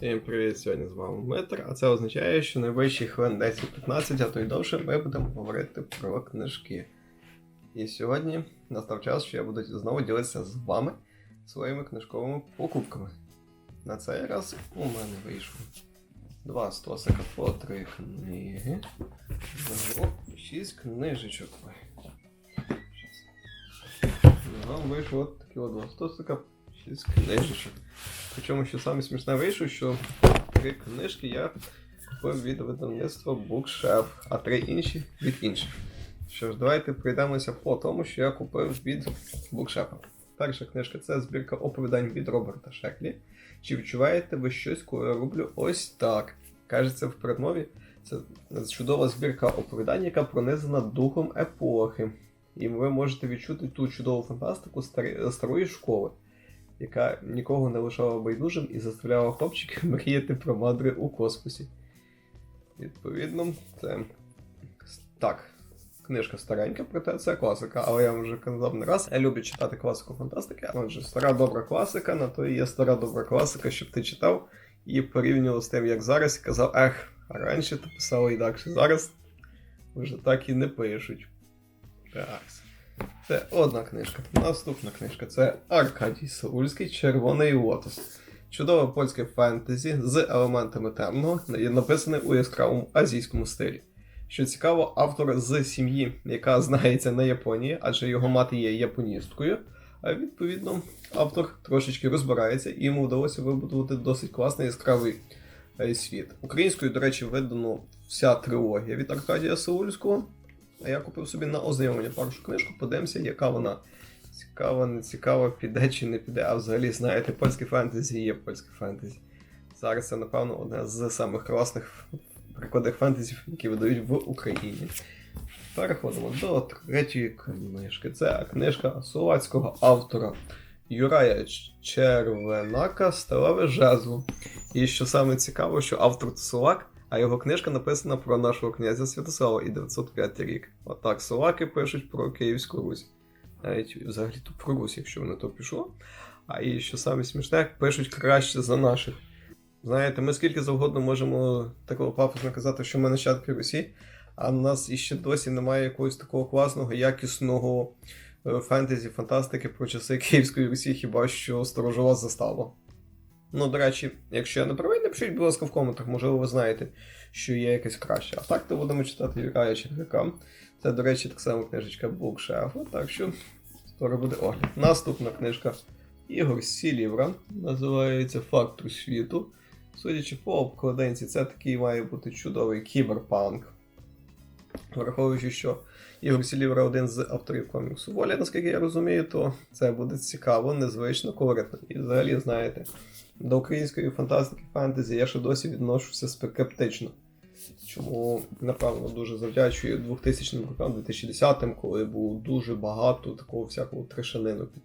Всім привіт! Сьогодні з вами Дмитро, а це означає, що найближчі хвилин 10-15, а то й довше, ми будемо говорити про книжки. І сьогодні настав час, що я буду знову ділитися з вами своїми книжковими покупками. На цей раз у мене вийшло два стосика по три книги. Загалом шість книжечок. Ой. Щас. Вийшло от такі от два стосика, шість книжечок. Причому, що саме смішне вийшло, що три книжки я купив від видавництва Bookshelf, а три інші від інших. Що ж, давайте пройдемося по тому, що я купив від Bookshelf. Перша книжка це збірка оповідань від Роберта Шеклі. Чи відчуваєте ви щось, коли я роблю ось так? Кажеться в передмові, це чудова збірка оповідань, яка пронизана духом епохи. І ви можете відчути ту чудову фантастику старої школи яка нікого не лишала байдужим і заставляла хлопчиків мріяти про мандри у космосі. Відповідно, це так, книжка старенька, проте це класика, але я вам вже казав не раз. Я люблю читати класику фантастики, отже, стара добра класика, на то і є стара добра класика, щоб ти читав і порівнював з тим, як зараз, і казав, ех, а раніше то писало інакше. Зараз вже так і не пишуть. Так. Це одна книжка. Наступна книжка це Аркадій Саульський Червоний лотос. Чудове польське фентезі з елементами темного, написане у яскравому азійському стилі. Що цікаво, автор з сім'ї, яка знається на Японії, адже його мати є японісткою. А відповідно, автор трошечки розбирається і йому вдалося вибудувати досить класний яскравий е, світ. Українською, до речі, видано вся трилогія від Аркадія Саульського. А я купив собі на ознайомлення першу книжку, подивимося, яка вона цікава, не цікава, піде чи не піде. А взагалі, знаєте, польське фентезі є польське фентезі. Зараз це, напевно, одне з самих класних прикладів фентезі, які видають в Україні. Переходимо до третьої книжки. Це книжка словацького автора Юрая Червенака Сталеве жезло. І що саме цікаво, що автор це словак. А його книжка написана про нашого князя Святослава і 905 рік. Отак словаки пишуть про Київську Русь. Навіть взагалі то про Русь, якщо воно то пішло. А і що саме смішне, пишуть краще за наших. Знаєте, ми скільки завгодно можемо такого пафосно казати, що ми нащадки Русі, а в нас іще досі немає якогось такого класного, якісного е, фентезі, фантастики про часи Київської Русі, хіба що сторожова застава. Ну, до речі, якщо я не правий, напишіть, будь ласка, в коментах, можливо, ви знаєте, що є якесь краще. А так то будемо читати Юрая Червяка. Це, до речі, так само книжечка Букшефа, так що скоро буде огляд. Наступна книжка Ігор Сілівра, називається Фактор світу. Судячи по обкладинці, це такий має бути чудовий кіберпанк. Враховуючи, що Ігор Сілівра один з авторів коміксу Воля, наскільки я розумію, то це буде цікаво, незвично, колоритно. І взагалі, знаєте, до української фантастики фентезі я ще досі відношуся скептично. Чому, напевно, дуже завдячую 2000 м рокам, 2010-м, коли було дуже багато такого всякого трешанину під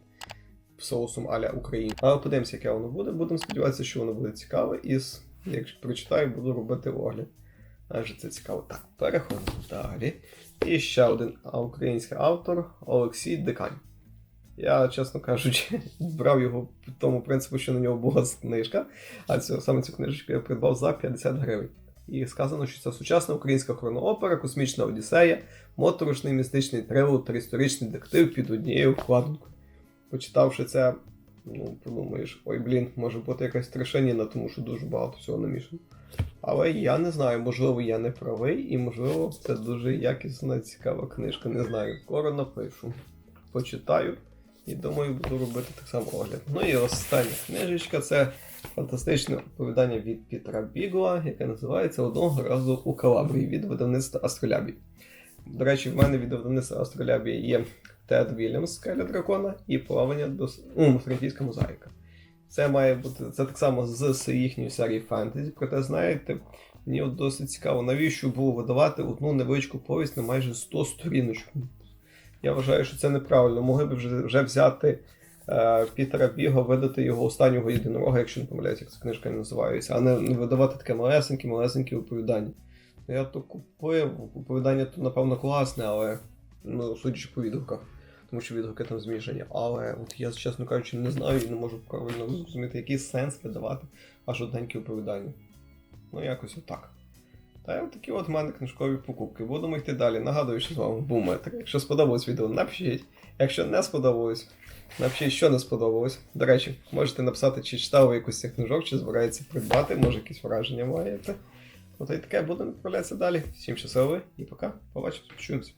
соусом аля Україна. Але подивимося, яке воно буде. Будемо сподіватися, що воно буде цікаве, і якщо прочитаю, буду робити огляд. Адже це цікаво. Так, переходимо далі. І ще один український автор Олексій Дикань. Я, чесно кажучи, брав його по тому принципу, що на нього була книжка, а цю, саме цю книжечку я придбав за 50 гривень. І сказано, що це сучасна українська хроноопера, космічна одіссея, моторошний містичний трилер та історичний детектив під однією вкладинкою. Почитавши це, ну, подумаєш, ой, блін, може бути якась страшеніна, тому що дуже багато всього намішано. Але я не знаю, можливо, я не правий, і можливо, це дуже якісна, цікава книжка. Не знаю, скоро напишу. Почитаю і думаю, буду робити так само огляд. Ну і остання книжечка це фантастичне оповідання від Пітера Бігла, яке називається Одного разу у Калабрії від видавництва Астролябії. До речі, в мене від видавництва Астролябії є Тед Вільямс Скеля Дракона і плавання до ну, франківська мозаїка. Це має бути це так само з, їхньої серії фентезі, проте знаєте, мені от досить цікаво, навіщо було видавати одну невеличку повість на майже 100 сторіночок. Я вважаю, що це неправильно. Могли б вже, вже взяти е, Пітера Біго, видати його останнього єдинорога, якщо не помиляюсь, як ця книжка називається, а не, видавати таке малесеньке, малесеньке оповідання. Ну, Я то купив, оповідання то, напевно, класне, але ну, судячи по відгуках, тому що відгуки там змішані. Але от я, чесно кажучи, не знаю і не можу правильно зрозуміти, який сенс видавати аж одненькі оповідання. Ну, якось отак. Та й такі от в мене книжкові покупки. Будемо йти далі. Нагадую, що з вами був метр. Якщо сподобалось відео, напишіть. Якщо не сподобалось, напишіть, що не сподобалось. До речі, можете написати, чи читали ви якусь цих книжок, чи збираєтеся придбати, може якісь враження маєте. Ну то й таке, будемо відправлятися далі. Всім щасливо і пока. Побачимось, почуємося.